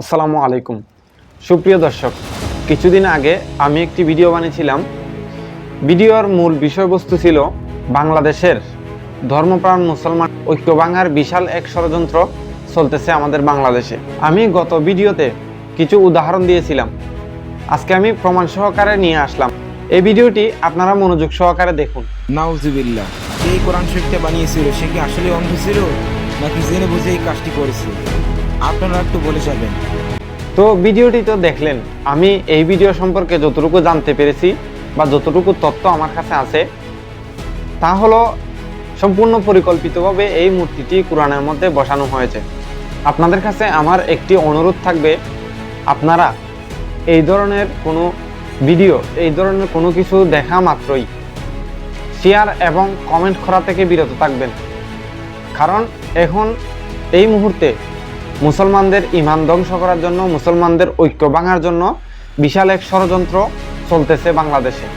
আসসালামু আলাইকুম। সুপ্রিয় দর্শক, কিছুদিন আগে আমি একটি ভিডিও বানিয়েছিলাম। ভিডিওর মূল বিষয়বস্তু ছিল বাংলাদেশের ধর্মপ্রাণ মুসলমান ঐক্য ভাঙার বিশাল এক ষড়যন্ত্র চলতেছে আমাদের বাংলাদেশে। আমি গত ভিডিওতে কিছু উদাহরণ দিয়েছিলাম। আজকে আমি প্রমাণ সহকারে নিয়ে আসলাম। এই ভিডিওটি আপনারা মনোযোগ সহকারে দেখুন। নাউজুবিল্লাহ। এই কোরআন শরীফটা বানিয়েছিল? সে কি আসলে অন্ধ ছিল? নাকি জেনে বুঝে এই কাজটি করেছি? আপনারা একটু বলে যাবেন। তো ভিডিওটি তো দেখলেন, আমি এই ভিডিও সম্পর্কে যতটুকু জানতে পেরেছি বা যতটুকু তথ্য আমার কাছে আছে, তা হলো সম্পূর্ণ পরিকল্পিতভাবে এই মূর্তিটি কোরআনের মধ্যে বসানো হয়েছে। আপনাদের কাছে আমার একটি অনুরোধ থাকবে, আপনারা এই ধরনের কোনো ভিডিও, এই ধরনের কোনো কিছু দেখা মাত্রই শেয়ার এবং কমেন্ট করা থেকে বিরত থাকবেন। কারণ এখন এই মুহূর্তে মুসলমানদের ইমান ধ্বংস করার জন্য, মুসলমানদের ঐক্য ভাঙার জন্য বিশাল এক ষড়যন্ত্র চলতেছে বাংলাদেশে।